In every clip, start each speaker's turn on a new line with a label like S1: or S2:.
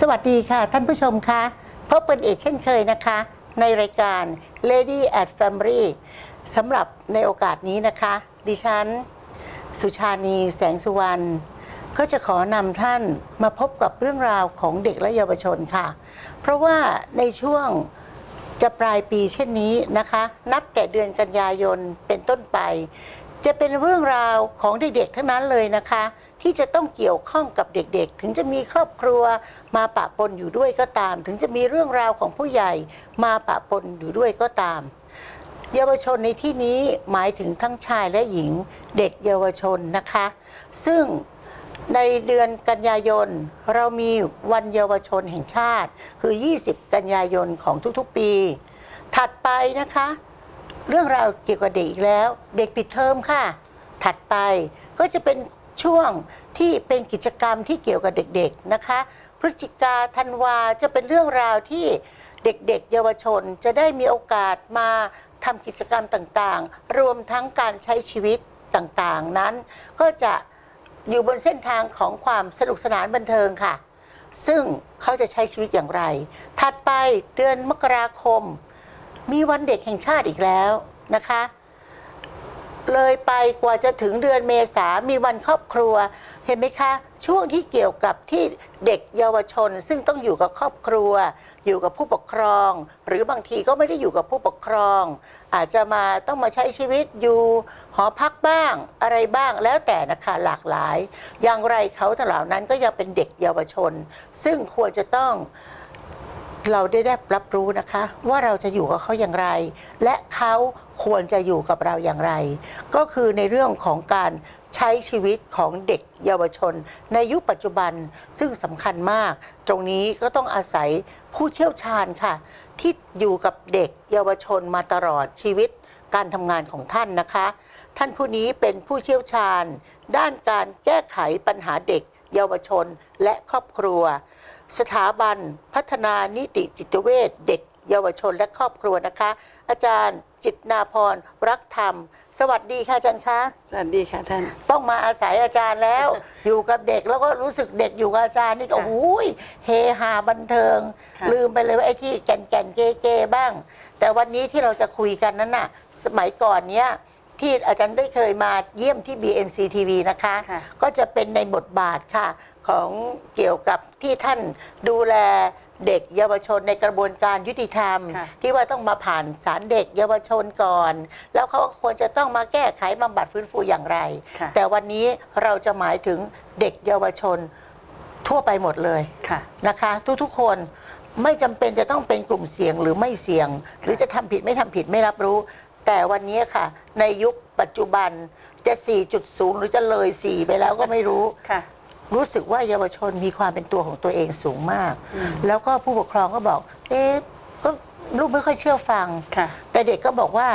S1: สวัสดีค่ะ ท่านผู้ชมคะพบกันอีกเช่นเคยนะคะ ในรายการ Lady at Family สำหรับในโอกาสนี้นะคะ ดิฉัน สุชานีแสงสุวรรณก็จะขอนำท่านมาพบกับเรื่องราวของเด็กและเยาวชนค่ะ เพราะว่าในช่วงจะปลายปีเช่นนี้นะคะ นับแต่เดือนกันยายนเป็นต้นไป จะเป็นเรื่องราวของเด็กๆทั้งนั้นเลยนะคะ ที่จะต้องเกี่ยวข้องกับเด็กๆ ถึงจะมีครอบครัวมาปะปนอยู่ด้วยก็ตาม ถึงจะมีเรื่องราวของผู้ใหญ่มาปะปนอยู่ด้วยก็ตาม เยาวชนในที่นี้หมายถึงทั้งชายและหญิงเด็กเยาวชนนะคะ ซึ่งในเดือนกันยายน เรามีวันเยาวชนแห่งชาติ คือ 20 กันยายนของทุกๆปี ถัดไปนะคะ เรื่องราวเกี่ยวกับเด็กอีกแล้ว เด็กปิดเทอมค่ะ ถัดไปก็จะเป็น ช่วงที่เป็นกิจกรรมที่เกี่ยวกับเด็กๆนะคะ พฤศจิกาธันวาจะเป็นเรื่องราวที่เด็กๆ เยาวชนจะได้มีโอกาสมาทำกิจกรรมต่างๆ รวมทั้งการใช้ชีวิตต่างๆ นั้น ก็จะอยู่บนเส้นทางของความสนุกสนานบันเทิงค่ะ ซึ่งเขาจะใช้ชีวิตอย่างไร ถัดไปเดือนมกราคม มีวันเด็กแห่งชาติอีกแล้วนะคะ เลยไปกว่าจะถึงเดือนเมษามีวันครอบครัว เห็นไหมคะ ช่วงที่เกี่ยวกับที่เด็กเยาวชน ซึ่งต้องอยู่กับครอบครัว อยู่กับผู้ปกครอง หรือบางทีก็ไม่ได้อยู่กับผู้ปกครอง อาจจะมาต้องมาใช้ชีวิตอยู่หอพักบ้างอะไรบ้างแล้วแต่นะคะหลากหลาย อย่างไรเขาแต่เหล่านั้นก็ยังเป็นเด็กเยาวชน ซึ่งควรจะต้องเราได้ได้รับรู้นะคะ ว่าเราจะอยู่กับเขาอย่างไร และเขา ควรจะอยู่กับเราอย่างไร ก็คือในเรื่องของการใช้ชีวิตของเด็กเยาวชน ในยุคปัจจุบันซึ่งสำคัญมาก ตรงนี้ก็ต้องอาศัยผู้เชี่ยวชาญค่ะ ที่อยู่กับเด็กเยาวชนมาตลอดชีวิตการทำงานของท่านนะคะ ท่านผู้นี้เป็นผู้เชี่ยวชาญ ด้านการแก้ไขปัญหาเด็ก เยาวชนและครอบครัว สถาบันพัฒนานิติจิตเวชเด็กเยาวชนและครอบครัวนะคะ อาจารย์ จิตนาพรรักธรรม สวัสดีค่ะอาจารย์คะ
S2: สวัสดีค่ะท่าน
S1: ต้องมาอาศัยอาจารย์แล้ว อยู่กับเด็กแล้วก็รู้สึกเด็กอยู่กับอาจารย์นี่ก็
S2: ค่ะ
S1: โอ้ยเฮฮาบันเทิง
S2: ค่ะ
S1: ลืมไปเลยว่าไอ้ที่แก่นแก่นเกเกบ้าง แต่วันนี้ที่เราจะคุยกันนั้นน่ะ สมัยก่อนเนี้ยที่อาจารย์ได้เคยมาเยี่ยมที่ BMC TV นะคะ
S2: ค่ะ
S1: ก็จะเป็นในบทบาทค่ะของเกี่ยวกับที่ท่านดูแล เด็กเยาวชนในกระบวนการยุติธรรม
S2: ค่ะ
S1: ที่ว่าต้องมาผ่านศาลเด็กเยาวชนก่อน แล้วเขาควรจะต้องมาแก้ไขบำบัดฟื้นฟูอย่างไร
S2: ค่ะ
S1: แต่วันนี้เราจะหมายถึงเด็กเยาวชนทั่วไปหมดเลย
S2: ค่ะ
S1: นะคะทุกๆคนไม่จำเป็นจะต้องเป็นกลุ่มเสี่ยงหรือไม่เสี่ยง หรือจะทำผิดไม่ทำผิดไม่รับรู้ แต่วันนี้ค่ะ ในยุคปัจจุบันจะ 4.0 หรือจะเลย 4 ไปแล้วก็ไม่รู้
S2: ค่ะ
S1: รู้สึกว่าเยาวชนมีความเป็นตัวของตัวเองสูงมาก
S2: อืม
S1: แล้วก็ผู้ปกครองก็บอก เอ๊ะก็ลูกไม่ค่อยเชื่อฟัง
S2: ค่ะ
S1: แต่เด็กก็บอกว่า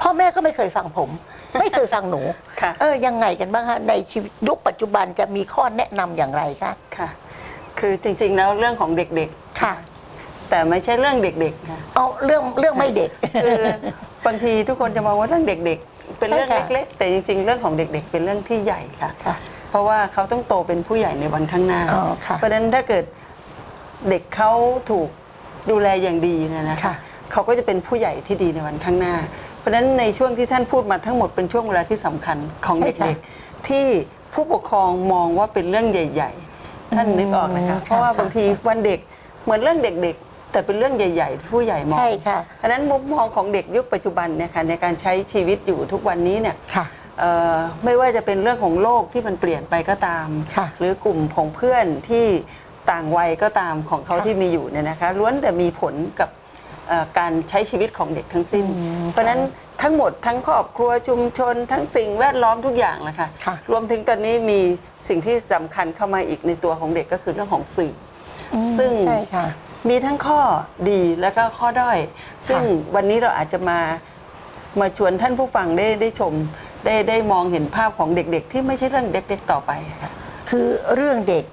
S1: พ่อแม่ก็ไม่เคยฟังผม ไม่เคยฟังหนู
S2: ค่ะ
S1: เออยังไงกันบ้างคะในชีวิตยุคปัจจุบันจะมีข้อแนะนำอย่างไรคะ
S2: ค่ะ คือจริงๆแล้วเรื่องของเด็ก
S1: ค่ะ
S2: ๆ แต่ไม่ใช่เรื่องเด็กๆค่ะ
S1: เอาเรื่องเรื่องไม่เด็ก
S2: คือบางทีทุกคนจะมองว่าเรื่องเด็กๆ เป็นเรื่อง
S1: ใช่ค่ะ
S2: เล็กๆ แต่จริงๆ เรื่องของเด็กๆ เป็นเรื่องที่ใหญ่ค่ะ
S1: ค่ะ
S2: เพ ราะว่าเขาต้องโตเป็นผู้ใหญ่ในวันข้างหน้า
S1: อ๋อค่ะ
S2: เพราะฉะนั้นถ้าเกิดเด็กเขาถูกดูแลอย่างดีเนยนะ
S1: ค่ะ
S2: คะเขาก็จะเป็นผู้ใหญ่ที่ดีในวันข้างหน้า เพราะฉะนั้นในช่วงที่ท่านพูดมาทั้งหมดเป็นช่วงเวลาที่สำคัญของ
S1: ใช่ค่ะ
S2: เด็กๆที่ผู้ปกครองมองว่าเป็นเรื่องใหญ่ ๆ ท่านนึกออกนะคะ
S1: อืม
S2: เพราะว่า
S1: ค่ะ
S2: บางทีวันเด็กเหมือนเรื่องเด็กๆ แต่เป็นเรื่องใหญ่ ๆ ที่ผู้ใหญ่มอง
S1: ใช่ค่ะ
S2: เพราะฉะนั้นมุมมองของเด็กยุคปัจจุบันเนี่ยค่ะในการใช้ชีวิตอยู่ทุกวันนี้เนี่ย
S1: ค่ะ
S2: เอ่อไม่ว่าจะเป็นเรื่องของโลกที่มันเปลี่ยนไปก็ตาม
S1: ค่ะ
S2: หรือกลุ่มของเพื่อนที่ต่างวัยก็ตามของเขา
S1: ค่ะ
S2: ที่มีอยู่เนี่ยนะคะล้วนแต่มีผลกับเอ่อการใช้ชีวิตของเด็กทั้งสิ้น
S1: อืม
S2: เพราะฉะนั้นทั้งหมดทั้งครอบครัวชุมชน ทั้งสิ่งแวดล้อมทุกอย่างแหละค่ะ
S1: ค่ะ
S2: รวมถึงตอนนี้มีสิ่งที่สำคัญเข้ามาอีกในตัวของเด็กก็คือเรื่องของสื่อ
S1: อืม
S2: ซึ่ง
S1: ใช่ค่ะ
S2: มีทั้งข้อดีและก็ข้อด้อย ซึ่งวันนี้เราอาจจะมามาชวนท่านผู้ฟังได้ได้ชม ได้ได้มองเห็นภาพของเด็กๆ ที่ไม่ใช่เรื่องเด็กๆต่อไปค่ะ
S1: คือเรื่องเด็ก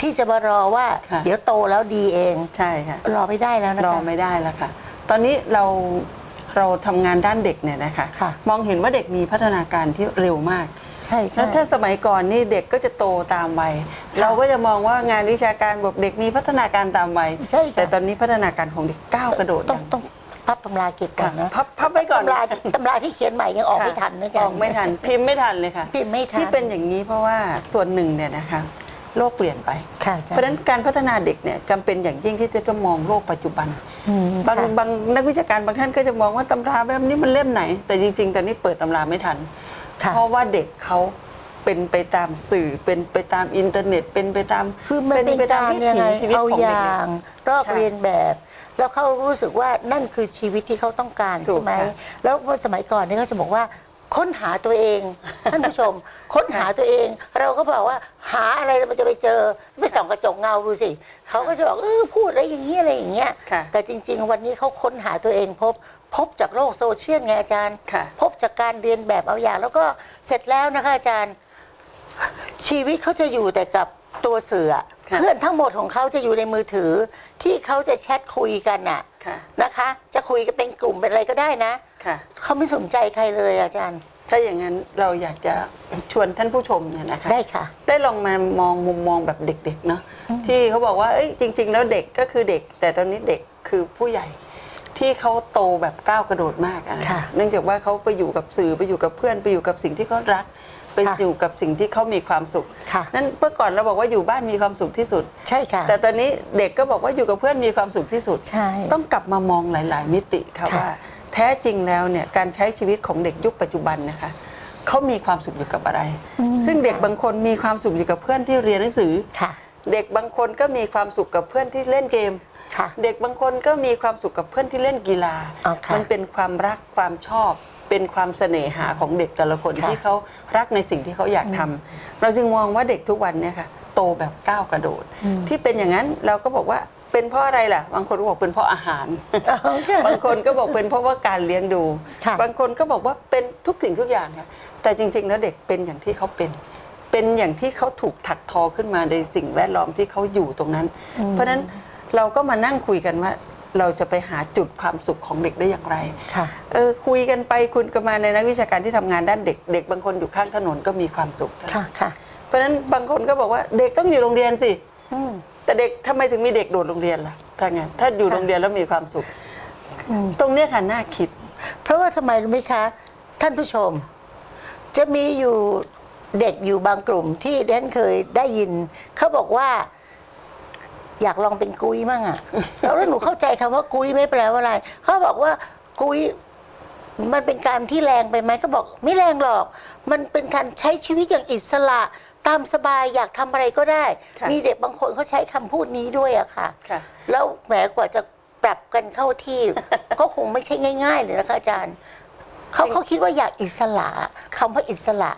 S1: ที่จะมารอว่า
S2: ค่ะ
S1: เดี๋ยวโตแล้วดีเอง
S2: ใช่ค่ะ
S1: รอไม่ได้แล้วนะ
S2: รอ
S1: คะ
S2: ไม่ได้แล้วค่ะ ตอนนี้เราเราทำงานด้านเด็กเนี่ยนะคะ
S1: ค่ะ
S2: มองเห็นว่าเด็กมีพัฒนาการที่เร็วมาก
S1: ใช่ช่ใช่
S2: แล้วถ้าสมัยก่อนนี่เด็กก็จะโตตามวัย
S1: ค่ะ
S2: เราก็จะมองว่างานวิชาการบอกเด็กมีพัฒนาการตามวัย
S1: ใช่ค่ะ
S2: แต่ตอนนี้พัฒนาการของเด็กก้าวกระโดด
S1: ต้องต้อง พับตำราเก็บก่อนนะ
S2: พับพับไว้ก่อน
S1: ตำราตำราที่เขียนใหม่ยังออกไม่ทันนะ
S2: อ
S1: จ๊ะ
S2: อกไม่ทันพิมพ์ไม่ทันเลยค่ะ
S1: พิมพ์ไม่ทัน
S2: ที่เป็นอย่างนี้เพราะว่าส่วนหนึ่งเนี่ยนะคะโลกเปลี่ยนไป
S1: ค่ะอาจารย์
S2: เพราะฉะนั้นการพัฒนาเด็กเนี่ยจำเป็นอย่างยิ่งที่จะต้องมองโลกปัจจุบัน
S1: อืม
S2: บาง
S1: ค่ะ
S2: บางนักวิชาการบางท่านก็จะมองว่าตำราแบบนี้มันเล่มไหน แต่จริง ๆ ตอนนี้เปิดตำราไม่ทัน
S1: ค่ะ
S2: เพราะว่าเด็กเขา เป็นไปตามสื่อ เป็นไปตามอินเทอร์เน็ต เป็นไปตาม
S1: คือมันเป็น
S2: ไปตาม
S1: การ
S2: วิ
S1: ยัง
S2: ถี
S1: ไง
S2: ชีวิต
S1: เอา
S2: ของ
S1: อ
S2: เด็ก
S1: ย่างรอบ
S2: ค่ะ
S1: เรียนแบบ แล้วเขารู้สึกว่านั่นคือชีวิตที่เขาต้องการ
S2: ถู
S1: ใช่
S2: ก
S1: ไหม
S2: ค่ะ
S1: แล้วเมื่อสมัยก่อนเนี่ยเขาจะบอกว่าค้นหาตัวเอง ท่านผู้ชม ค้นหาตัวเอง เราก็บอกว่าหาอะไรแล้วมันจะไปเจอไม่ส่องกระจกเงาดูสิเขาก็จะบอกเออพูดอะไรอย่างนี้อะไรอย่างเงี้ย
S2: ค่ะ
S1: แต่จริง ๆ วันนี้เขาค้นหาตัวเองพบ พบจากโลกโซเชียลไงอาจารย์
S2: ค่ะ
S1: พบจากการเรียนแบบเอาอย่างแล้วก็เสร็จแล้วนะคะอาจารย์ ชีวิตเขาจะอยู่แต่กับตัวเสือ
S2: ค่ะ
S1: เพื่อนทั้งหมดของเขาจะอยู่ในมือถือ ที่เขาจะแชทคุยกันน่ะ
S2: ค่ะ
S1: นะคะ จะคุยกันเป็นกลุ่มเป็นอะไรก็ได้นะ
S2: ค่ะ
S1: เขาไม่สนใจใครเลยอาจารย์
S2: ถ้าอย่างนั้นเราอยากจะ ชวนท่านผู้ชมเนี่ยนะคะ
S1: ได้ค่ะ
S2: ได้ลองมามองมุมมองแบบเด็กๆเนาะที่เขาบอกว่าเอ้ยจริง ๆ แล้วเด็กก็คือเด็ก แต่ตอนนี้เด็กคือผู้ใหญ่ที่เขาโตแบบก้าวกระโดดมากอะนะ
S1: ค่ะ
S2: เนื่องจากว่าเขาไปอยู่กับสื่อไปอยู่กับเพื่อนไปอยู่กับสิ่งที่เขารัก ไป
S1: ค่ะ
S2: อยู่กับสิ่งที่เขามีความสุข
S1: ค่ะ
S2: นั่นเมื่อก่อนเราบอกว่าอยู่บ้านมีความสุขที่สุด
S1: ใช่ค่ะ
S2: แต่ตอนนี้เด็กก็บอกว่าอยู่กับเพื่อนมีความสุขที่สุด
S1: ใช่
S2: ต้องกลับมามองหลาย ๆ มิติค่ะ
S1: ค่ะ
S2: ว่า แท้จริงแล้วเนี่ยการใช้ชีวิตของเด็กยุคปัจจุบันนะคะเขามีความสุขอยู่กับอะไรซึ่งเด็กบางคนมีความสุขอยู่กับเพื่อนที่เรียนหนังสือ
S1: ค่ะ
S2: เด็กบางคนก็มีความสุขกับเพื่อนที่เล่นเกม
S1: ค่ะ
S2: เด็กบางคนก็มีความสุขกับเพื่อนที่เล่นกีฬา
S1: อ๋อค่ะ
S2: มันเป็นความรักความชอบ เป็นความเสน่หาของเด็กแต่ละคน
S1: ค่ะ
S2: ที่เขารักในสิ่งที่เขาอยากทำเราจึงมองว่าเด็กทุกวันเนี่ยค่ะโตแบบก้าวกระโดด ที่เป็นอย่างนั้นเราก็บอกว่าเป็นเพราะอะไรล่ะ บางคนก็บอกเป็นเพราะอาหาร บางคนก็บอกเป็นเพราะว่าการเลี้ยงดู
S1: ค่ะ
S2: บางคนก็บอกว่าเป็นทุกสิ่งทุกอย่างค่ะ แต่จริง ๆ แล้วเด็กเป็นอย่างที่เขาเป็น เป็นอย่างที่เขาถูกถักทอขึ้นมาในสิ่งแวดล้อมที่เขาอยู่ตรงนั้น เพราะฉะนั้นเราก็มานั่งคุยกันว่า เราจะไปหาจุดความสุขของเด็กได้อย่างไร
S1: ค่ะ
S2: เออคุยกันไปคุณกันมาในนักวิชาการที่ทำงานด้านเด็ก เด็กบางคนอยู่ข้างถนนก็มีความสุข
S1: ค่ะค่ะ
S2: เพราะฉะนั้นบางคนก็บอกว่าเด็กต้องอยู่โรงเรียนสิ
S1: อืม
S2: แต่เด็กทำไมถึงมีเด็กโดดโรงเรียนล่ะถ้างั้นถ้าอยู่
S1: ค่ะ
S2: โรงเรียนแล้วมีความสุข
S1: อืม
S2: ตรงเนี้ยค่ะน่าคิด
S1: เพราะว่าทำไมรู้ไหมคะ ท่านผู้ชม จะมีอยู่เด็กอยู่บางกลุ่มที่เดนเคยได้ยิน เขาบอกว่า อยากลองเป็นกุ้ยมั่งอะ แล้วหนูเข้าใจคำว่ากุ้ยไม่แปลว่าอะไร เขาบอกว่ากุ้ยมันเป็นการที่แรงไปไหมก็บอกไม่แรงหรอก มันเป็นการใช้ชีวิตอย่างอิสระ ตามสบายอยากทำอะไรก็ได้
S2: ค่ะ
S1: มีเด็กบางคนเขาใช้คำพูดนี้ด้วยอะค่ะ
S2: ค่ะ
S1: แล้วแหมกว่าจะปรับกันเข้าที่ ก็คงไม่ใช่ง่าย ๆ เลยนะคะอาจารย์ เขาเขาคิดว่าอยากอิสระคำว่าอิสระ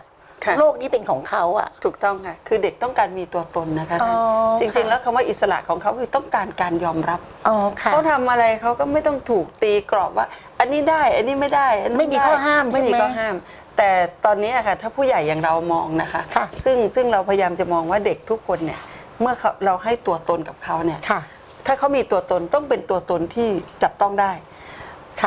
S2: ค่ะ
S1: โลกนี้เป็นของเขาอะ
S2: ถูกต้องค่ะ คือเด็กต้องการมีตัวตนนะคะ
S1: อ๋อ
S2: จริง
S1: ค่ะ
S2: ๆแล้วคำว่าอิสระของเขาคือต้องการการยอมรับ
S1: อ๋อค่ะ
S2: เขาทำอะไรเขาก็ไม่ต้องถูกตีกรอบว่า อันนี้ได้อันนี้ไม่ได้อันนี้
S1: ไม่มี
S2: ด้
S1: ข้อห้าม
S2: ไม่มี
S1: ใช่ไหม
S2: ข้อห้าม แต่ตอนนี้อะค่ะถ้าผู้ใหญ่อย่างเรามองนะคะ
S1: ค่ะ
S2: ซึ่งซึ่งเราพยายามจะมองว่าเด็กทุกคนเนี่ยเมื่อเขาเราให้ตัวตนกับเขาเนี่ย
S1: ค่ะ
S2: ถ้าเขามีตัวตนต้องเป็นตัวตนที่จับต้องได้
S1: ค่ะ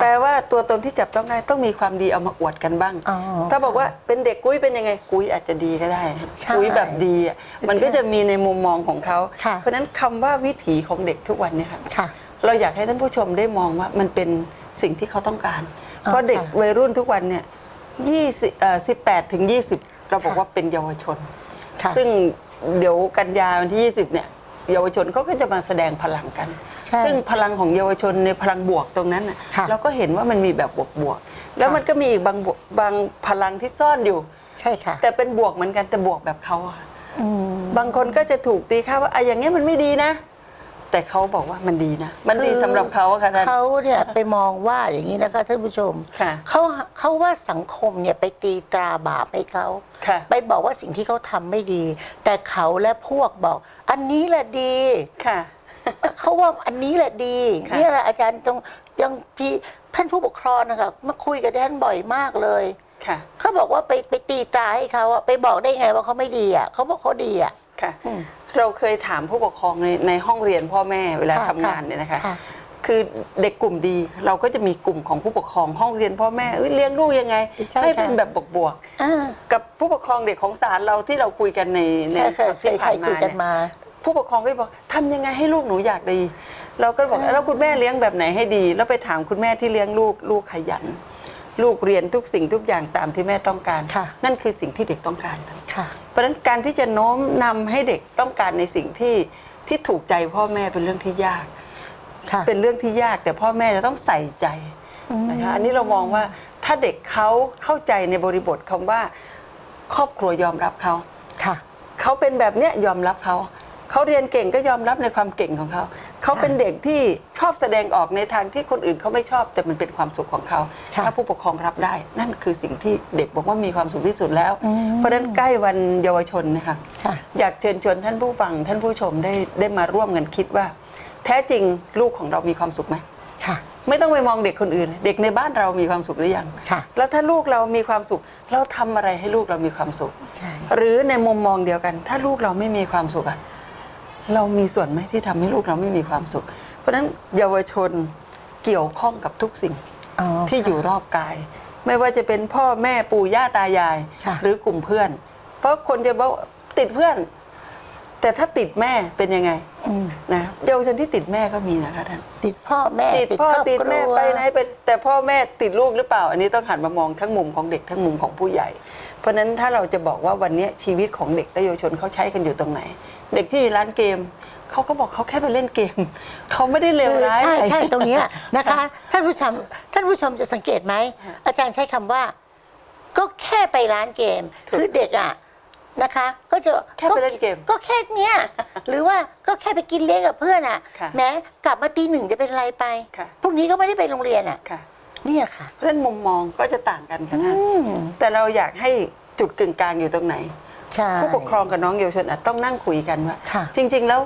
S2: แปลว่าตัวตนที่จับต้องได้ต้องมีความดีเอามาอวดกันบ้าง
S1: อ๋อ
S2: ถ้าบอกว่าเป็นเด็กกุ้ยเป็นยังไงกุ้ยอาจจะดีก็ได้นะ
S1: ใช่
S2: กุ้ยแบบดีอะมันก็
S1: ใช่
S2: จะมีในมุมมองของเขา
S1: ค่ะ
S2: เพราะฉะนั้นคำว่าวิถีของเด็กทุกวันเนี่ยค่ะ
S1: ค่ะ
S2: เราอยากให้ท่านผู้ชมได้มองว่ามันเป็นสิ่งที่เขาต้องการ เพราะเด็ก
S1: ค่ะ
S2: วัยรุ่นทุกวันเนี่ยยี่สิบเอ่อสิบแปดถึงยี่สิบเราบอก
S1: ค่ะ
S2: ว่าเป็นเยาวชน
S1: ค่ะ
S2: ซึ่งเดี๋ยวกันยาวันที่ 20 เนี่ย เยาวชนเขาก็จะมาแสดงพลังกัน
S1: ใช่
S2: ซึ่งพลังของเยาวชนในพลังบวกตรงนั้นน่ะ
S1: ค่ะ
S2: เราก็เห็นว่ามันมีแบบบวกบวกๆแล้ว
S1: ค่ะ
S2: มันก็มีอีกบางบวกบางพลังที่ซ่อนอยู่
S1: ใช่ค่ะ
S2: แต่เป็นบวกเหมือนกันแต่บวกแบบเขาอะ
S1: อืม
S2: บางคนก็จะถูกตีค่าว่าอะอย่างเงี้ยมันไม่ดีนะ แต่เขาบอกว่ามันดีนะ มันดีสำหรับเขาอะค่ะท่าน
S1: เขาเนี่ยไปมองว่าอย่างนี้นะคะท่านผู้ชม
S2: ค่ะ
S1: เขาเขาว่าสังคมเนี่ยไปตีตราบาปให้เขา
S2: ค่ะ
S1: ไปบอกว่าสิ่งที่เขาทำไม่ดี แต่เขาและพวกบอก อันนี้แหละดี
S2: ค่ะ
S1: เขาว่าอันนี้แหละดี
S2: ค่ะ
S1: เนี่ยแหละอาจารย์ตรงยังพี่ท่านผู้ปกครองนะคะมาคุยกับท่านบ่อยมากเลย
S2: ค่ะ
S1: เขาบอกว่าไปไปตีตราให้เขาอะไปบอกได้ไงว่าเขาไม่ดีอะเขาบอกเขาดีอะ
S2: ค่ะ
S1: อืม
S2: เราเคยถามผู้ปกครองในในห้องเรียนพ่อแม่เวลา
S1: ค่ะ
S2: ทำงานเนี่ยนะคะ
S1: ค่ะ
S2: คือเด็กกลุ่มดีเราก็จะมีกลุ่มของผู้ปกครองห้องเรียนพ่อแม่เอ้ยเลี้ยงลูกยังไง
S1: ใช่
S2: ให้
S1: ค่ะ
S2: เป็นแบบบวก
S1: อ่า
S2: ๆกับผู้ปกครองเด็กของศาลเราที่เราคุยกันในใน
S1: ใช่เคยเค
S2: ที่
S1: ย
S2: ผ่าน
S1: คุ
S2: มาย
S1: กัน
S2: เนี่ย
S1: มา
S2: ผู้ปกครองก็บอกทำยังไงให้ลูกหนูอยากดี เราก็บอกแล้วคุณแม่เลี้ยงแบบไหนให้ดี แล้วไปถามคุณแม่ที่เลี้ยงลูกลูกขยัน ลูกเรียนทุกสิ่งทุกอย่างตามที่แม่ต้องการ
S1: ค่ะ
S2: นั่นคือสิ่งที่เด็กต้องการ
S1: ค่ะ
S2: เพราะฉะนั้นการที่จะโน้มนำให้เด็กต้องการในสิ่งที่ที่ถูกใจพ่อแม่เป็นเรื่องที่ยาก
S1: ค่ะ
S2: เป็นเรื่องที่ยากแต่พ่อแม่จะต้องใส่ใจนะคะอันนี้เรามองว่าถ้าเด็กเขาเข้าใจในบริบทคำว่า ครอบครัวยอมรับเขา
S1: ค่ะ
S2: เขาเป็นแบบเนี้ยยอมรับเขา เขาเรียนเก่งก็ยอมรับในความเก่งของเขา เขาเป็นเด็กที่ชอบแสดงออกในทางที่คนอื่นเขาไม่ชอบ แต่มันเป็นความสุขของเขา
S1: ค่ะ
S2: ถ้าผู้ปกครองรับได้ นั่นคือสิ่งที่เด็กบอกว่ามีความสุขที่สุดแล้ว
S1: อืม
S2: เพราะฉะนั้นใกล้วันเยาวชนนะคะ
S1: ค่ะ
S2: อยากเชิญชวนท่านผู้ฟังท่านผู้ชมได้ได้มาร่วมกันคิดว่า แท้จริงลูกของเรามีความสุขไหม
S1: ค่ะ
S2: ไม่ต้องไปมองเด็กคนอื่น เด็กในบ้านเรามีความสุขหรือยัง
S1: ค่ะ
S2: แล้วถ้าลูกเรามีความสุข เราทำอะไรให้ลูกเรามีความสุข
S1: ใช่
S2: หรือในมุมมองเดียวกัน ถ้าลูกเราไม่มีความสุขอะ เรามีส่วนไหมที่ทำให้ลูกเราไม่มีความสุข เพราะฉะนั้นเยาวชนเกี่ยวข้องกับทุกสิ่ง
S1: อ๋อ
S2: ที่อยู่รอบกาย ไม่ว่าจะเป็นพ่อแม่ปู่ย่าตายาย
S1: ค่ะ
S2: หรือกลุ่มเพื่อน เพราะคนจะบอกว่าติดเพื่อน แต่ถ้าติดแม่เป็นยังไง
S1: อืม
S2: นะเยาวชนที่ติดแม่ก็มีนะคะท่าน
S1: ติดพ่อแม่
S2: ติดพ่อ
S1: ครบ
S2: ติดแม่
S1: ครัว
S2: ไปไหนเป็นแต่พ่อแม่ติดลูกหรือเปล่า อันนี้ต้องหันมามองทั้งมุมของเด็กทั้งมุมของผู้ใหญ่ เพราะฉะนั้นถ้าเราจะบอกว่าวันนี้ชีวิตของเด็กและเยาวชนเขาใช้กันอยู่ตรงไหน เด็กที่อยู่ร้านเกม เขาก็บอกเขาแค่ไปเล่นเกม เขาไม่ได้เลวร้าย
S1: ใช่
S2: อะไร
S1: ใช่ตรงเนี้ยนะคะ ท่านผู้ชมท่านผู้ชมจะสังเกตไหม
S2: ค่ะ
S1: อาจารย์ใช้คำว่า ก็แค่ไปร้านเกม
S2: ถูก
S1: คือเด็กอะนะคะ ก็จะ
S2: แค่ไปเล่นเกม
S1: ก็แค่เนี้ยหรือว่าก็แค่ไปกินเลี้ยงกับเพื่อนอะ
S2: ค่ะ
S1: แม้กลับมาตีหนึ่งจะเป็นไรไป
S2: ค่ะ
S1: พรุ่งนี้ก็ไม่ได้ไปโรงเรียนอะ
S2: ค่ะ
S1: เนี่ยค่ะ
S2: เพราะฉะนั้นมุมมองก็จะต่างกันค่ะท่าน
S1: อืม
S2: แต่เราอยากให้จุดกึ่งกลางอยู่ตรงไหน
S1: ใช่
S2: ผู้ปกครองกับน้องเยาวชนอาจต้องนั่งคุยกันว่า
S1: ค่ะ
S2: จริง ๆ แล้ว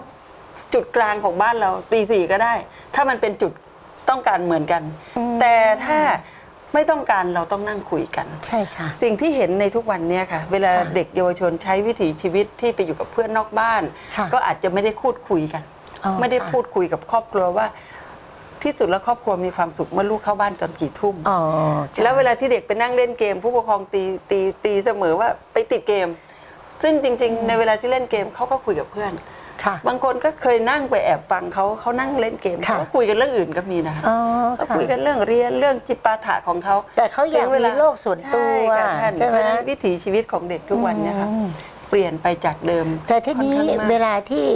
S2: จุดกลางของบ้านเราตีสี่ก็ได้ ถ้ามันเป็นจุดต้องการเหมือนกัน
S1: อืม
S2: แต่ถ้าไม่ต้องการเราต้องนั่งคุยกัน
S1: ใช่ค่ะ
S2: สิ่งที่เห็นในทุกวันเนี้ยค่ะ เวลา
S1: ค่ะ
S2: เด็กเยาวชนใช้วิถีชีวิตที่ไปอยู่กับเพื่อนนอกบ้าน
S1: ค่ะ
S2: ก็อาจจะไม่ได้พูดคุยกัน
S1: อ๋อ
S2: ไม่ได้
S1: ค่ะ
S2: พูดคุยกับครอบครัวว่า ที่สุดแล้วครอบครัวมีความสุขเมื่อลูกเข้าบ้านตอนกี่ทุ่ม
S1: อ๋อใช่
S2: แล้วเวลาที่เด็กไปนั่งเล่นเกม ผู้ปกครองตีตีตีเสมอว่าไปติดเกม ซึ่งจริง ๆ ในเวลาที่เล่นเกมเขาก็คุยกับเพื่อน
S1: ค่ะ
S2: บางคนก็เคยนั่งไปแอบฟังเขาเขานั่งเล่นเกม
S1: ค่ะ
S2: เขาคุยกันเรื่องอื่นก็มีนะคะ
S1: อ๋อ
S2: เขา
S1: ค่ะ
S2: คุยกันเรื่องเรียนเรื่องจิปาถะของเขา
S1: แต่เขาอยากมีโลกส่วนตัว
S2: ใช่ค่ะท่าน
S1: ใช่ไหม
S2: เพราะฉะนั้นวิถีชีวิตของเด็กทุกวันเนี่ยค่ะ
S1: อืม
S2: เปลี่ยนไปจากเดิม
S1: แต่ทีนี้
S2: ค่อข้างมาก
S1: เวลาที่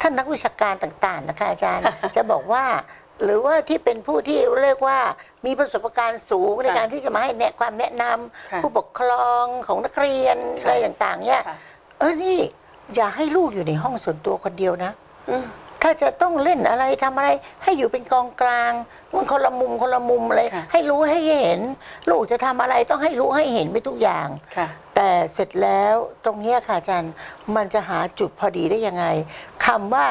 S1: ท่านนักวิชาการต่างๆนะคะอาจารย์ จะบอกว่า หรือว่าที่เป็นผู้ที่เรียกว่ามีประสบการณ์สูงในการที่จะมาให้แนะความแนะนำ
S2: ค่ะ
S1: ผู้ปกครองของนักเรียน
S2: ค่ะ
S1: อะไรต่างๆเนี่ย
S2: ค่ะ
S1: เออนี่อย่าให้ลูกอยู่ในห้องส่วนตัวคนเดียวนะ
S2: อืม
S1: ถ้าจะต้องเล่นอะไรทำอะไร ให้อยู่เป็นกองกลางมันคนละมุมคนละมุมอะไร
S2: ค่ะ
S1: ให้รู้ให้เห็น ลูกจะทำอะไรต้องให้รู้ให้เห็นไปทุกอย่าง
S2: ค่ะ
S1: แต่เสร็จแล้วตรงเนี้ยค่ะอาจารย์มันจะหาจุดพอดีได้ยังไงคำว่า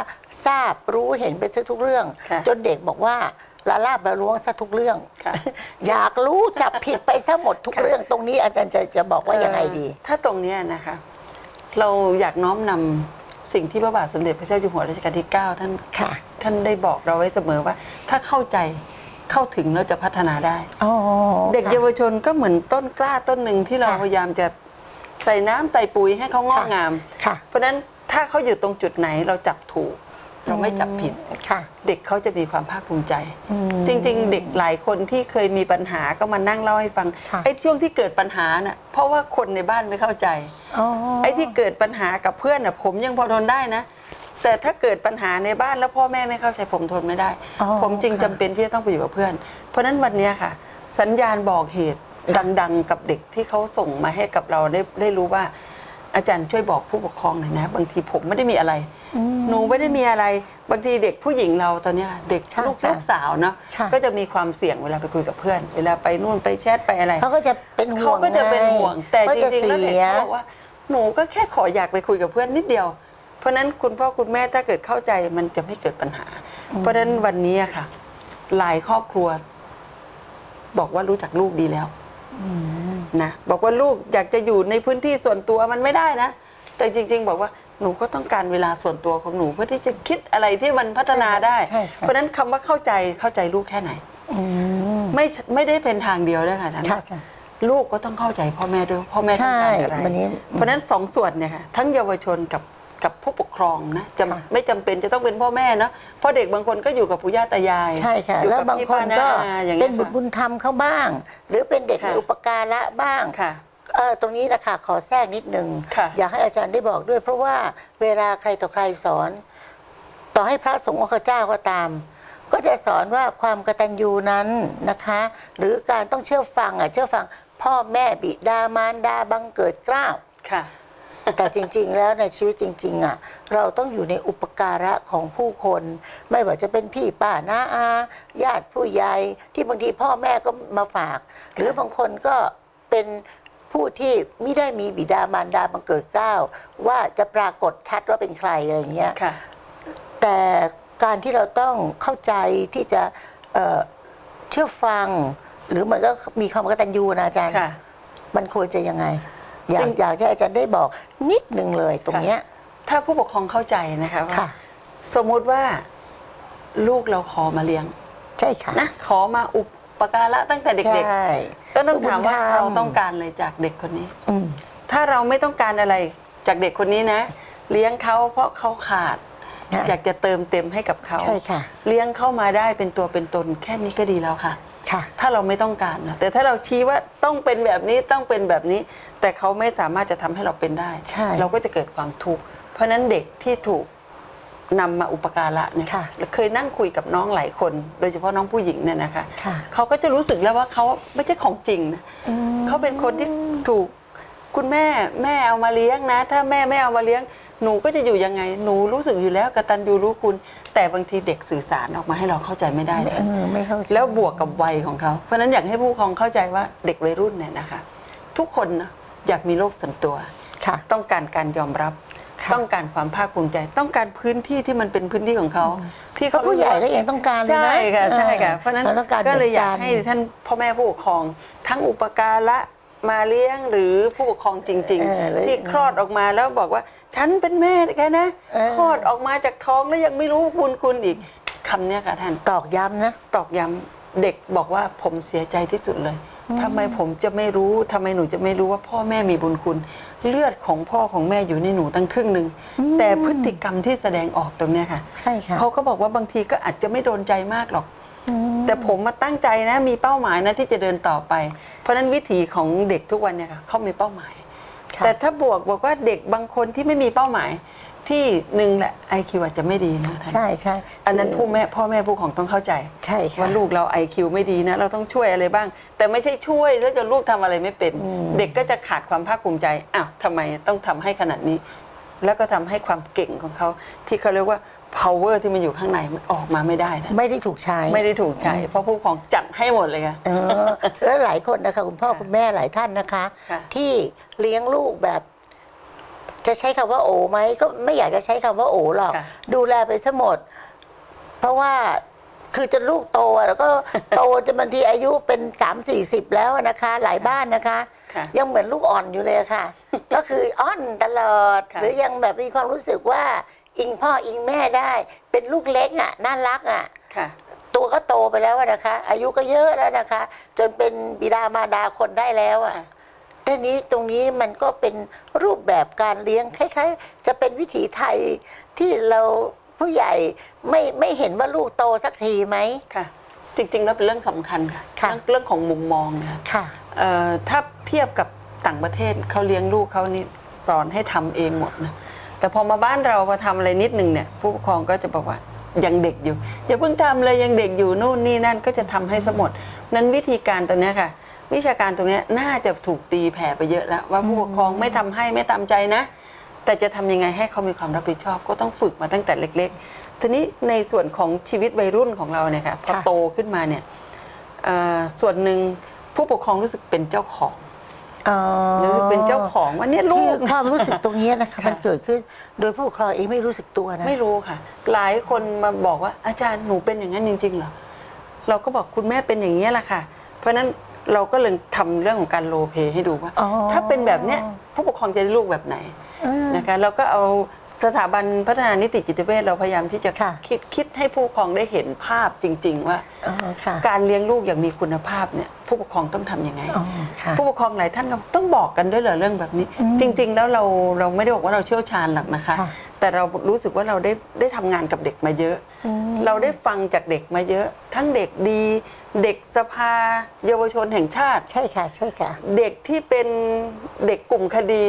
S1: ทราบรู้เห็นไปซะทุกเรื่อง
S2: ค่ะ
S1: จนเด็กบอกว่าละลาบละล้วงซะทุกเรื่อง
S2: ค่ะ
S1: อยากรู้จับผิดไปซะหมดทุกเรื่อง ตรงนี้อาจารย์จะจะบอกว่ายังไงดี
S2: เอ่อถ้าตรงเนี้ยนะคะ เราอยากน้อมนำสิ่งที่พระบาทสมเด็จพระเจ้าอยู่หัวรัชกาลที่ 9 ท่าน
S1: ค่ะ
S2: ท่านได้บอกเราไว้เสมอว่า ถ้าเข้าใจเข้าถึงเราจะพัฒนาได้
S1: อ๋อ
S2: เด็ก
S1: ค่ะ
S2: เยาวชนก็เหมือนต้นกล้าต้นหนึ่งที่เรา
S1: ค่ะ
S2: พยายามจะใส่น้ำใส่ปุ๋ยให้เขางอก
S1: ค่ะ
S2: งาม
S1: ค่ะ
S2: เพราะฉะนั้นถ้าเขาอยู่ตรงจุดไหนเราจับถูก เราไม่จับผิด
S1: ค่ะ
S2: เด็กเขาจะมีความภาคภูมิใจ
S1: อืม
S2: จริง ๆ เด็กหลายคนที่เคยมีปัญหาก็มานั่งเล่าให้ฟัง
S1: ค่ะ
S2: ไอ้ช่วงที่เกิดปัญหาน่ะเพราะว่าคนในบ้านไม่เข้าใจ
S1: อ๋อ
S2: ไอ้ที่เกิดปัญหากับเพื่อนน่ะผมยังพอทนได้นะ แต่ถ้าเกิดปัญหาในบ้านแล้วพ่อแม่ไม่เข้าใจผมทนไม่ได้
S1: อ๋อ
S2: ผมจึง
S1: ค่ะ
S2: จำเป็นที่จะต้องไปอยู่กับเพื่อน เพราะฉะนั้นวันเนี้ยค่ะ สัญญาณบอกเหตุดัง ๆ กับเด็กที่เขาส่งมาให้กับเราได้ได้รู้ว่า อาจารย์ช่วยบอกผู้ปกครองหน่อยนะ บางทีผมไม่ได้มีอะไร
S1: อืม
S2: หนูไม่ได้มีอะไร บางทีเด็กผู้หญิงเราตอนเนี้ยเด็ก
S1: ค่ะ
S2: ลูก
S1: ค่ะ
S2: ลูกสาวเนาะ
S1: ค่ะ
S2: ก็จะมีความเสี่ยงเวลาไปคุยกับเพื่อน เวลาไปนู่นไปแชทไปอะไร
S1: เขาก็จะเป็นห่
S2: เขา
S1: วง
S2: ก็จะเป็นห่วง แต่
S1: เขา
S2: จ
S1: จะ
S2: ริงๆแล้วเด็ก
S1: สีย
S2: เขาบอกว่าหนูก็แค่ขออยากไปคุยกับเพื่อนนิดเดียว เพราะฉะนั้นคุณพ่อคุณแม่ถ้าเกิดเข้าใจมันจะไม่เกิดปัญหา เพราะฉะนั้นวันนี้อะค่ะ หลายครอบครัว บอกว่ารู้จักลูกดีแล้ว
S1: อืม
S2: นะบอกว่าลูกอยากจะอยู่ในพื้นที่ส่วนตัวมันไม่ได้นะ แต่จริง ๆ บอกว่าหนูก็ต้องการเวลาส่วนตัวของหนูเพื่อที่จะคิดอะไรที่มันพัฒนาได้
S1: ใช่ค่ะ
S2: เพราะฉะนั้นคำว่าเข้าใจเข้าใจลูกแค่ไหน
S1: อืม
S2: ไม่ไม่ได้เป็นทางเดียวนะคะท่าน
S1: ค่ะค่ะ
S2: ลูกก็ต้องเข้าใจพ่อแม่ด้วยพ่อแม่ต้องการอะไร
S1: ใช่วันนี้
S2: เพราะฉะนั้นสองส่วนเนี่ยค่ะทั้งเยาวชนกับ กับผู้ปกครองนะจะ
S1: ค่ะ
S2: ไม่จำเป็นจะต้องเป็นพ่อแม่เนาะเพราะเด็กบางคนก็อยู่กับปู่ย่าตายาย
S1: ใช่ค่ะ
S2: อยู่
S1: แล้ว
S2: กับบา
S1: ง
S2: พี่
S1: คน
S2: ป้า
S1: ก็
S2: อาอย่าง
S1: เป็
S2: เงี้
S1: น
S2: ย
S1: บุตรบุ
S2: ค่ะ
S1: ญธรรมเขาบ้าง หรือเป็นเด็ก
S2: ค่ะ
S1: มีอุปการะบ้าง
S2: ค่ะ
S1: เออตรงนี้นะคะขอแทรกนิดนึง
S2: ค่ะ
S1: อยากให้อาจารย์ได้บอกด้วย เพราะว่าเวลาใครต่อใครสอน ต่อให้พระสงฆ์องค์เจ้าก็ตาม ก็จะสอนว่าความกตัญญูนั้นนะคะ หรือการต้องเชื่อฟังอะเชื่อฟังพ่อแม่บิดามารดาบังเกิดเกล้าว
S2: ค่ะ
S1: แต่จริงๆ แล้วในชีวิตจริง ๆอะเราต้องอยู่ในอุปการะของผู้คน ไม่ว่าจะเป็นพี่ป้าน้าอาญาติผู้ใหญ่ที่บางทีพ่อแม่ก็มาฝาก หรือบางคนก็เป็นผู้ที่ไม่ได้มีบิดามารดาบังเกิดเกล้าวว่าจะปรากฏชัดว่าเป็นใครอะไรอย่างเงี้ย
S2: ค่ะ
S1: แต่การที่เราต้องเข้าใจที่จะเอ่อเชื่อฟัง หรือเหมือนก็มีความกตัญญูนะอาจารย์
S2: ค่ะ
S1: มันควรจะยังไง อยา
S2: จ
S1: ก
S2: ริง
S1: อยากให้อาจารย์ได้บอกนิดหนึ่งเลยตรงเนี้ย
S2: ถ้าผู้ปกครองเข้าใจนะคะว่า
S1: ค่ะ
S2: สมมุติว่าลูกเราขอมาเลี้ยง
S1: ใช่ค่ะ
S2: นะขอมาอุปการะตั้งแต่เด็ก
S1: ใช่
S2: ๆ ก็ต้องถามว่า
S1: บุญธรรม
S2: เราต้องการอะไรจากเด็กคนนี้
S1: อืม
S2: ถ้าเราไม่ต้องการอะไรจากเด็กคนนี้นะ เลี้ยงเขาเพราะเขาขาด
S1: ค่ะ
S2: อยากจะเติมเต็มให้กับเขา
S1: ใช่ค่ะ
S2: เลี้ยงเข้ามาได้เป็นตัวเป็นตนแค่นี้ก็ดีแล้วค่ะ
S1: ค่ะ
S2: ถ้าเราไม่ต้องการนะแต่ถ้าเราชี้ว่าต้องเป็นแบบนี้ต้องเป็นแบบนี้ แต่เขาไม่สามารถจะทำให้เราเป็นได้
S1: ใช่
S2: เราก็จะเกิดความทุกข์เพราะฉะนั้นเด็กที่ถูกนำมาอุปการะเนี่ย
S1: ค่ะ
S2: เคยนั่งคุยกับน้องหลายคน โดยเฉพาะน้องผู้หญิงเนี่ยนะคะ
S1: ค่ะ
S2: เขาก็จะรู้สึกแล้วว่าเขาไม่ใช่ของจริงนะ
S1: อืม
S2: เขาเป็นคนที่ถูกคุณแม่แม่เอามาเลี้ยงนะ ถ้าแม่ไม่เอามาเลี้ยง หนูก็จะอยู่ยังไง หนูรู้สึกอยู่แล้วกตัญญูรู้คุณ แต่บางทีเด็กสื่อสารออกมาให้เราเข้าใจไม่ได้
S1: เอ
S2: นะ
S1: อไม่เข้าใจ
S2: แล้วบวกกับวัยของเขา เพราะฉะนั้นอยากให้ผู้ปกครองเข้าใจว่าเด็กวัยรุ่นเนี่ยนะคะ ทุกคนนะอยากมีโลกส่วนตัว
S1: ค่ะ
S2: ต้องการการยอมรับ
S1: ค่ะ
S2: ต้องการความภาคภูมิใจ ต้องการพื้นที่ที่มันเป็นพื้นที่ของเขา ที่
S1: เพราะผู้ใหญ่ก็ยังต้องการเลยนะ
S2: ใช่ค่ะใช่ค่ะ
S1: ออ
S2: เพราะฉะนั้น
S1: ต้องการ
S2: ก็เลยอยาก
S1: หมืน
S2: ให้ท่านพ่อแม่ผู้ปกครอง ทั้งอุปการะ มาเลี้ยงหรือผู้ปกครองจริง
S1: เออหรือ
S2: ๆที่คลอดออกมาแล้วบอกว่า ฉันเป็นแม่แกนะ
S1: เออ
S2: คลอดออกมาจากท้องแล้วยังไม่รู้บุญคุณอีกคำเนี้ยค่ะท่าน
S1: ตอกย้ำนะ
S2: ตอกย้ำเด็กบอกว่าผมเสียใจที่สุดเลยทำไมผมจะไม่รู้ทำไมหนูจะไม่รู้ว่าพ่อแม่มีบุญคุณ เลือดของพ่อของแม่อยู่ในหนูตั้งครึ่งหนึ่งแต่พฤติกรรมที่แสดงออกตรงเนี้ยค่ะ
S1: ใช่ค่ะ
S2: เขาก็บอกว่าบางทีก็อาจจะไม่โดนใจมากหรอก
S1: อืม
S2: แต่ผมมาตั้งใจนะมีเป้าหมายนะที่จะเดินต่อไป เพราะฉะนั้นวิถีของเด็กทุกวันเนี่ยค่ะเขามีเป้าหมาย
S1: ค่ะ
S2: แต่ถ้าบวกบอกว่าเด็กบางคนที่ไม่มีเป้าหมาย ที่หนึ่งแหละไอคิวอาจจะไม่ดีนะท่าน
S1: ใช่ใช่
S2: อันนั้นผู้แม่พ่อแม่ผู้ปกครองต้องเข้าใจ
S1: ใช่ค่ะ
S2: ว่าลูกเรา IQ ไม่ดีนะ เราต้องช่วยอะไรบ้าง แต่ไม่ใช่ช่วยแล้วจนลูกทำอะไรไม่เป็น
S1: อืม
S2: เด็กก็จะขาดความภาคภูมิใจอ้าวทำไมต้องทำให้ขนาดนี้ แล้วก็ทำให้ความเก่งของเขาที่เขาเรียกว่า power ที่มันอยู่ข้างในมันออกมาไม่ได้นะ
S1: ไม่ได้ถูกใช้
S2: ไม่ได้ถูกใช้เพราะผู้ปกครองจัดให้หมดเลยค่ะ
S1: เออแล้วหลายคนนะคะคุณพ่อ
S2: ค่ะ
S1: คุณแม่หลายท่านนะคะ
S2: ค่ะ
S1: ที่เลี้ยงลูกแบบ จะใช้คำว่าโอไหมก็ไม่อยากจะใช้คำว่าโอหรอก
S2: ค่ะ
S1: ดูแลไปซะหมด เพราะว่าคือจนลูกโตอะแล้วก็ โตจนบางทีอายุเป็นสามสี่สิบแล้วอะนะคะ หลายบ้านนะคะ
S2: ค่ะ
S1: ยังเหมือนลูกอ่อนอยู่เลยค่ะ ก็คืออ้อนตลอด
S2: ค่ะ
S1: หรือยังแบบมีความรู้สึกว่า อิงพ่ออิงแม่ได้ เป็นลูกเล็กอะน่ารักอะ
S2: ค่ะ
S1: ตัวก็โตไปแล้วอะนะคะ อายุก็เยอะแล้วนะคะ จนเป็นบิดามารดาคนได้แล้วอะ
S2: ค่ะ
S1: ทีนี้ตรงนี้มันก็เป็นรูปแบบการเลี้ยงคล้ายๆ จะเป็นวิถีไทยที่เราผู้ใหญ่ไม่ไม่เห็นว่าลูกโตสักทีไหม
S2: ค่ะ จริงๆแล้วเป็นเรื่องสำคัญค่ะ
S1: ค่ะ
S2: เรื่องเรื่องของมุมมองนะคะ
S1: ค่ะ
S2: เอ่อถ้าเทียบกับต่างประเทศเขาเลี้ยงลูกเขานี่สอนให้ทำเองหมดนะ แต่พอมาบ้านเราพอทำอะไรนิดหนึ่งเนี่ยผู้ปกครองก็จะบอกว่ายังเด็กอยู่อย่าเพิ่งทำเลยยังเด็กอยู่นู่นนี่นั่นก็จะทำให้สมดนั้นวิธีการตรงเนี้ยค่ะ วิชาการตรงเนี้ยน่าจะถูกตีแผ่ไปเยอะแล้ว ว่าผู้ปกครองไม่ทำให้ไม่ตามใจนะ แต่จะทำยังไงให้เขามีความรับผิดชอบก็ต้องฝึกมาตั้งแต่เล็ก ๆ ทีนี้ในส่วนของชีวิตวัยรุ่นของเราเนี่ยค่ะพอ
S1: ค่ะ
S2: โตขึ้นมาเนี่ยเอ่อส่วนหนึ่งผู้ปกครองรู้สึกเป็นเจ้าของ
S1: อ๋อ
S2: รู้สึกเป็นเจ้าของว่าเนี่ยลู
S1: คื
S2: ก
S1: อความรู้สึกตรงนี้นะคะ
S2: ค่ะ
S1: มันเกิดขึ้น โดยผู้ปกครองเองไม่รู้สึกตัวนะ
S2: ไม่รู้ค่ะ หลายคนมาบอกว่าอาจารย์หนูเป็นอย่างนั้นจริงๆเหรอเราก็บอกคุณแม่เป็นอย่างนี้ยแหละค่ะ เพราะฉะนั้นเราก็เลยทำเรื่องของการโรลเพลย์ให้ดูว่า
S1: อ๋อ
S2: ถ้าเป็นแบบเนี้ยผู้ปกครองจะได้ลูกแบบไหน
S1: อืม
S2: นะคะเราก็เอา สถาบันพัฒนานิติจิตเวชเราพยายามที่จะ
S1: ค่ะ
S2: คิดคิดให้ผู้ปกครองได้เห็นภาพจริง ๆ ว่า
S1: อ๋อค่ะ
S2: การเลี้ยงลูกอย่างมีคุณภาพเนี่ยผู้ปกครองต้องทำยังไง
S1: อ๋อค่ะ
S2: ผู้ปกครองหลายท่านก็ต้องบอกกันด้วยเหรอเรื่องแบบนี้
S1: อืม
S2: จริง ๆ แล้วเราเราไม่ได้บอกว่าเราเชี่ยวชาญหรอกนะคะ
S1: ค่ะ
S2: แต่เรารู้สึกว่าเราได้ได้ทำงานกับเด็กมาเยอะ
S1: อืม
S2: เราได้ฟังจากเด็กมาเยอะ ทั้งเด็กดี เด็กสภา เยาวชนแห่งชาติ
S1: ใช่ค่ะ ใช่ค่ะ
S2: เด็กที่เป็นเด็กกลุ่มคดี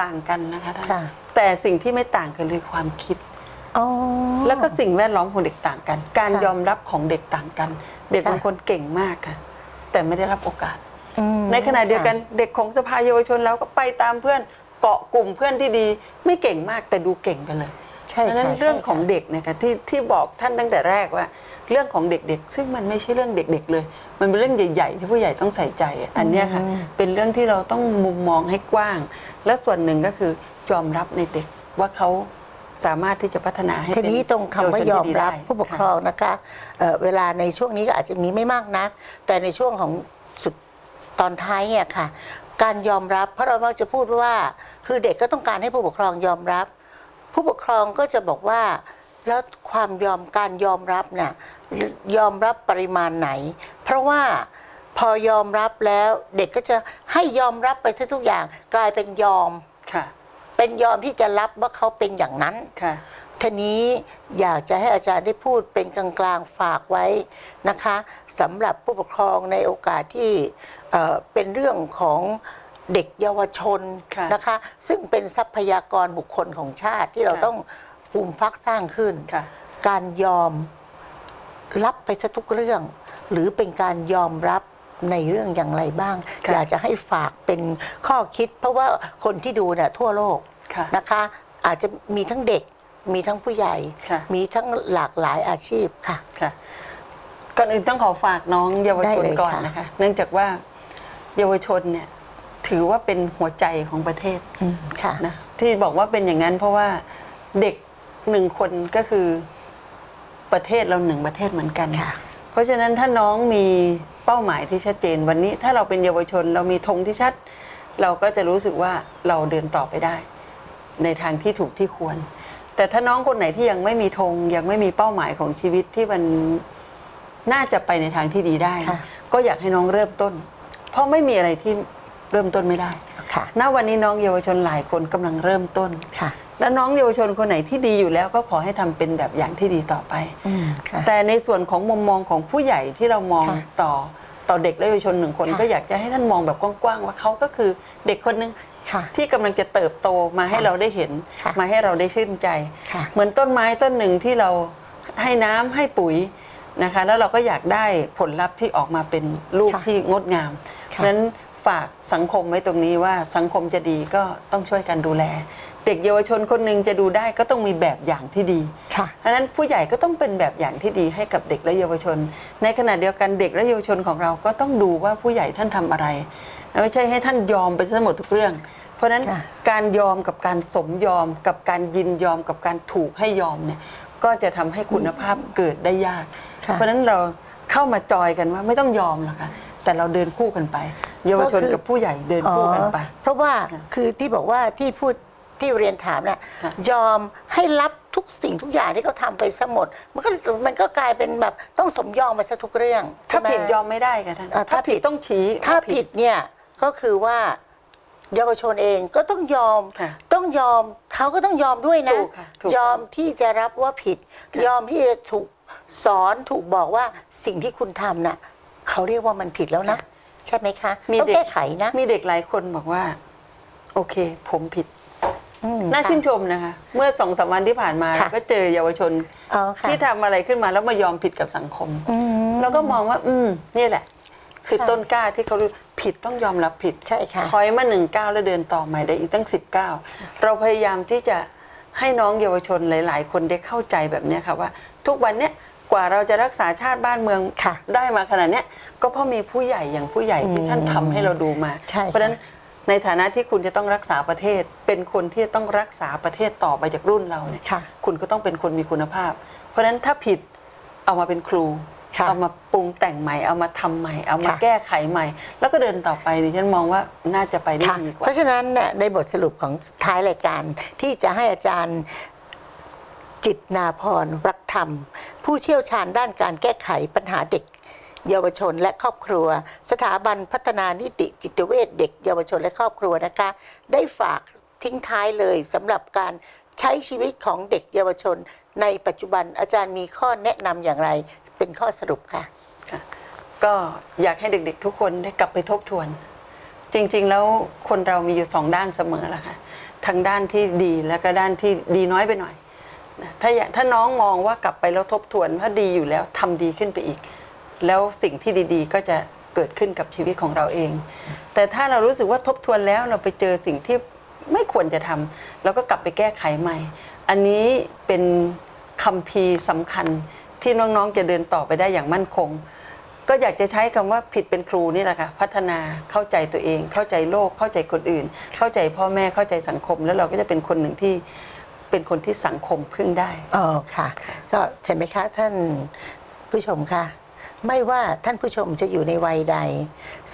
S2: ต่างกันนะคะท่าน
S1: ค่ะ
S2: แต่สิ่งที่ไม่ต่างกันคือความคิด
S1: อ๋อ
S2: แล้วก็สิ่งแวดล้อมของเด็กต่างกัน การ
S1: ค่ะ
S2: ยอมรับของเด็กต่างกัน เด็ก
S1: ค่ะ
S2: บางคนเก่งมากค่ะ แต่ไม่ได้รับโอกาส
S1: อืม
S2: ในขณะเดียวกันเด็กของสภาเยาวชนเราก็ไปตามเพื่อนเกาะกลุ่มเพื่อนที่ดี ไม่เก่งมากแต่ดูเก่งไปเลย
S1: ใช่
S2: เพราะฉะนั้น
S1: ค่ะ
S2: เรื่อง
S1: ใช่ค่ะ
S2: ของเด็กเนะคะที่ที่บอกท่านตั้งแต่แรกว่า เรื่องของเด็กๆ ซึ่งมันไม่ใช่เรื่องเด็กๆเลย มันเป็นเรื่องใหญ่ๆ ที่ผู้ใหญ่ต้องใส่ใจอะอันเนี้ยค่ะ
S1: อืม
S2: เป็นเรื่องที่เราต้องมุมมองให้กว้าง และส่วนหนึ่งก็คือ ยอมรับในเด็กว่าเขาสามารถที่จะพัฒนาให้
S1: ที
S2: เป็น
S1: นี้ตรงคำว่ายอมรับ
S2: เวชนที่ดีได้
S1: ผู้ปกครองนะคะเอ่อเวลาในช่วงนี้ก็อาจจะมีไม่มากนะแต่ในช่วงของสุดตอนท้ายเนี่ยค่ะ การยอมรับเพราะเรามักจะพูดว่า คือเด็กก็ต้องการให้ผู้ปกครองยอมรับ ผู้ปกครองก็จะบอกว่า แล้วความยอมการยอมรับน่ะยอมรับปริมาณไหน เพราะว่าพอยอมรับแล้วเด็กก็จะให้ยอมรับไปซะทุกอย่างกลายเป็นยอม
S2: ค่ะ
S1: เป็นยอมที่จะรับว่าเขาเป็นอย่างนั้น
S2: ค่ะ
S1: ทีนี้อยากจะให้อาจารย์ได้พูดเป็นกลางๆฝากไว้นะคะสำหรับผู้ปกครองในโอกาสที่เอ่อเป็นเรื่องของเด็กเยาวชน
S2: ค่ะ
S1: นะคะ ซึ่งเป็นทรัพยากรบุคคลของชาติที่เรา
S2: ค่ะ
S1: ต้องฟูมฟักสร้างขึ้น
S2: ค่ะ
S1: การยอมรับไปซะทุกเรื่อง หรือเป็นการยอมรับ ในเรื่องอย่างไรบ้าง
S2: ค่ะ
S1: อยากจะให้ฝากเป็นข้อคิด เพราะว่าคนที่ดูเนี่ยทั่วโลก
S2: ค่ะ
S1: นะคะ อาจจะมีทั้งเด็ก มีทั้งผู้ใหญ่
S2: ค่ะ
S1: มีทั้งหลากหลายอาชีพค่ะ
S2: ค่ะก่อนอื่นต้องขอฝากน้องเยาวชน
S1: ได้เลย
S2: ก่อน
S1: ค่ะ
S2: นะคะ เนื่องจากว่าเยาวชนเนี่ยถือว่าเป็นหัวใจของประเทศ
S1: อืมค่ะ
S2: นะที่บอกว่าเป็นอย่างนั้นเพราะว่าเด็กหนึ่งคนก็คือประเทศเราหนึ่งประเทศเหมือนกัน
S1: ค่ะ
S2: เพราะฉะนั้นถ้าน้องมี เป้าหมายที่ชัดเจนวันนี้ถ้าเราเป็นเยาวชนเรามีธงที่ชัด เราก็จะรู้สึกว่าเราเดินต่อไปได้ ในทางที่ถูกที่ควร แต่ถ้าน้องคนไหนที่ยังไม่มีธงยังไม่มีเป้าหมายของชีวิตที่มันน่าจะไปในทางที่ดีได้
S1: ค่ะ
S2: ก็อยากให้น้องเริ่มต้น เพราะไม่มีอะไรที่เริ่มต้นไม่ได้
S1: ค่ะ
S2: ณวันนี้น้องเยาวชนหลายคนกำลังเริ่มต้น
S1: ค่ะ
S2: และน้องเยาวชนคนไหนที่ดีอยู่แล้วก็ขอให้ทำเป็นแบบอย่างที่ดีต่อไป
S1: อืมค่ะ
S2: แต่ในส่วนของมุมมองของผู้ใหญ่ที่เรามอง
S1: ค่ะ
S2: ต่อต่อเด็กและเยาวชนหนึ่งคน
S1: ค่ะ
S2: ก็อยากจะให้ท่านมองแบบกว้างๆว่าเขาก็คือเด็กคนหนึง
S1: ค่ะ
S2: ที่กำลังจะเติบโตมาให้
S1: ค่ะ
S2: เราได้เห็น
S1: ค่ะ
S2: มาให้เราได้ชื่นใจ
S1: ค่ะ
S2: เหมือนต้นไม้ต้นหนึ่งที่เราให้น้ำให้ปุ๋ยนะคะ แล้วเราก็อยากได้ผลลัพธ์ที่ออกมาเป็นลูก
S1: ค่ะ
S2: ที่งดงาม
S1: ค่ะ
S2: นั้นฝากสังคมไว้ตรงนี้ว่าสังคมจะดีก็ต้องช่วยกันดูแล เด็กเยาวชนคนหนึ่งจะดูได้ก็ต้องมีแบบอย่างที่ดี
S1: ค่ะ
S2: เพราะฉะนั้นผู้ใหญ่ก็ต้องเป็นแบบอย่างที่ดีให้กับเด็กและเยาวชน ในขณะเดียวกันเด็กและเยาวชนของเราก็ต้องดูว่าผู้ใหญ่ท่านทำอะไรไม่ใช่ให้ท่านยอมไปทั้งหมดทุกเรื่อง เพราะฉะนั้น
S1: ค่ะ
S2: การยอมกับการสมยอม กับการยินยอมกับการถูกให้ยอมเนี่ยก็จะทำให้คุณภาพเกิดได้ยาก
S1: ค่ะ
S2: เพราะฉะนั้นเราเข้ามาจอยกันว่าไม่ต้องยอมหรอกค่ะแต่เราเดินคู่กันไป เยาวชน
S1: ก็คือ
S2: กับผู้ใหญ่เดินคู่กันไป
S1: อ๋อเพราะว่า
S2: ค่ะ
S1: คือที่บอกว่าที่พูด ที่เรียนถามน่ะ
S2: ค่ะ
S1: ยอมให้รับทุกสิ่งทุกอย่างที่เขาทำไปซะหมด มันก็มันก็กลายเป็นแบบต้องสมยอมไปซะทุกเรื่อง
S2: ถ้า
S1: ใช่ไห
S2: ผิดยอมไม่ได้ค่ะท่าน
S1: อ่า
S2: ถ้า
S1: ถ้าผิ
S2: ผิ
S1: ด
S2: ด ต้องชี้
S1: ถ้า
S2: ว่
S1: ผิดเนี่ยก็คือว่าเยาวชนเองก็ต้องยอม
S2: ค่ะ
S1: ต้องยอมเขาก็ต้องยอมด้วยนะ
S2: ถูกค่ะถูก
S1: ยอมที่จะรับว่าผิด
S2: ค่ะ
S1: ยอมที่จะถูกสอนถูกบอกว่าสิ่งที่คุณทำน่ะเขาเรียกว่ามันผิดแล้วนะใช่ไหมคะ
S2: มี
S1: ต้อง
S2: เด็ก
S1: แก้ไขนะ
S2: มีเด็กหลายคนบอกว่า โอเค ผมผิด
S1: อืม
S2: น่า
S1: ค่ะ
S2: ชื่นชมนะคะ เมื่อสองสามวันที่ผ่านมา
S1: ค่ะ
S2: เราก็เจอเยาวชน
S1: อ๋อค่ะ
S2: ที่ทำอะไรขึ้นมาแล้วมายอมผิดกับสังคม
S1: อืม
S2: เราก็มองว่า อืมนี่แหละ คือ
S1: ค่ะ
S2: ต้นกล้าที่เขารู้ผิดต้องยอมรับผิด
S1: ใช่ค่ะ
S2: ถอยมาหนึ่งก้าวแล้วเดินต่อใหม่ได้อีกตั้งสิบก้าวเราพยายามที่จะให้น้องเยาวชนหลาย ๆ คนได้เข้าใจแบบเนี้ยค่ะว่า ทุกวันเนี้ยกว่าเราจะรักษาชาติบ้านเมือง
S1: ค่ะ
S2: ได้มาขนาดเนี้ยก็เพราะมีผู้ใหญ่อย่างผู้ใหญ่ที่ท่านทำให้เราดูมา
S1: ใช่ค่ะ
S2: เพราะฉะนั้น ในฐานะที่คุณจะต้องรักษาประเทศ เป็นคนที่จะต้องรักษาประเทศต่อไปจากรุ่นเราเนี่ย
S1: ค่ะ
S2: คุณก็ต้องเป็นคนมีคุณภาพ เพราะฉะนั้นถ้าผิดเอามาเป็นครู
S1: ค่ะ
S2: เอามาปรุงแต่งใหม่ เอามาทำใหม่ เอามา
S1: ค่ะ
S2: แก้ไขใหม่ แล้วก็เดินต่อไปดิฉันมองว่าน่าจะไปได้
S1: ค่ะ
S2: ดีก
S1: เพ
S2: ว่า
S1: ราะฉะนั้นเนี่ยในบทสรุปของท้ายรายการที่จะให้อาจารย์จิตนาพรรักธรรม ผู้เชี่ยวชาญด้านการแก้ไขปัญหาเด็ก เยาวชนและครอบครัว สถาบันพัฒนานิติจิตเวชเด็ก เยาวชนและครอบครัวนะคะ ได้ฝากทิ้งท้ายเลยสำหรับการใช้ชีวิตของเด็กเยาวชน ในปัจจุบันอาจารย์มีข้อแนะนำอย่างไร เป็นข้อสรุปค่ะ
S2: ก็อยากให้เด็กๆทุกคนได้กลับไปทบทวน จริงๆแล้วคนเรามีอยู่สองด้านเสมอแหละค่ะทั้งด้านที่ดีแล้วก็ด้านที่ดีน้อยไปหน่อยถ้าอยากถ้าน้องมองว่ากลับไปแล้วทบทวนว่าดีอยู่แล้วทำดีขึ้นไปอีก แล้วสิ่งที่ดีๆ ก็จะเกิดขึ้นกับชีวิตของเราเอง แต่ถ้าเรารู้สึกว่าทบทวนแล้วเราไปเจอสิ่งที่ไม่ควรจะทำเราก็กลับไปแก้ไขใหม่ อันนี้เป็นคัมภีร์สำคัญที่น้องๆจะเดินต่อไปได้อย่างมั่นคง ก็อยากจะใช้คำว่าผิดเป็นครูนี่แหละค่ะพัฒนาเข้าใจตัวเอง เข้าใจโลก เข้าใจคนอื่น เข้าใจพ่อแม่เข้าใจสังคม แล้วเราก็จะเป็นคนหนึ่งที่เป็นคนที่สังคมพึ่งได้
S1: อ๋อค่ะ ก็เห็นไหมคะท่านผู้ชมคะ ไม่ว่าท่านผู้ชมจะอยู่ในวัยใด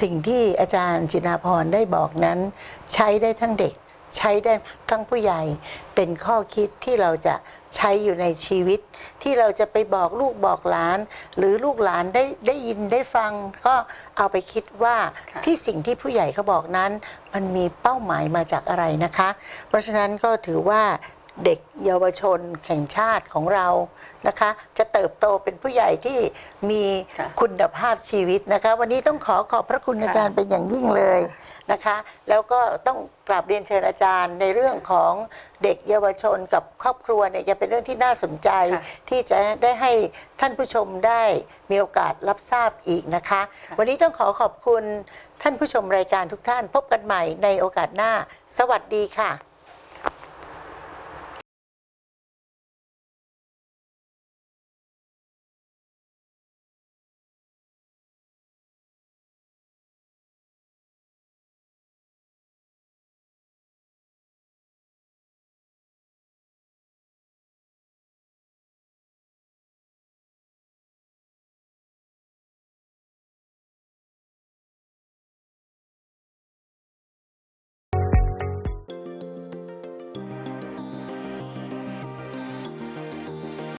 S1: สิ่งที่อาจารย์จินาพรได้บอกนั้น ใช้ได้ทั้งเด็ก ใช้ได้ทั้งผู้ใหญ่ เป็นข้อคิดที่เราจะใช้อยู่ในชีวิต ที่เราจะไปบอกลูกบอกหลาน หรือลูกหลานได้ได้ยินได้ฟัง ก็เอาไปคิดว่า
S2: ค่ะ
S1: ที่สิ่งที่ผู้ใหญ่เขาบอกนั้น มันมีเป้าหมายมาจากอะไรนะคะ เพราะฉะนั้นก็ถือว่าเด็กเยาวชนแห่งชาติของเรา นะคะ จะเติบโตเป็นผู้ใหญ่ที่มี
S2: ค่ะ
S1: คุณภาพชีวิตนะคะ วันนี้ต้องขอขอบพระคุณ
S2: ค่ะ
S1: อาจารย์เป็นอย่างยิ่งเลยนะคะ แล้วก็ต้องกราบเรียนเชิญอาจารย์ในเรื่องของเด็กเยาวชนกับครอบครัวเนี่ยจะเป็นเรื่องที่น่าสนใจ
S2: ค่ะ
S1: ที่จะได้ให้ท่านผู้ชมได้มีโอกาสรับทราบอีกนะคะ
S2: ค่ะ
S1: วันนี้ต้องขอขอบคุณท่านผู้ชมรายการทุกท่านพบกันใหม่ในโอกาสหน้า สวัสดีค่ะ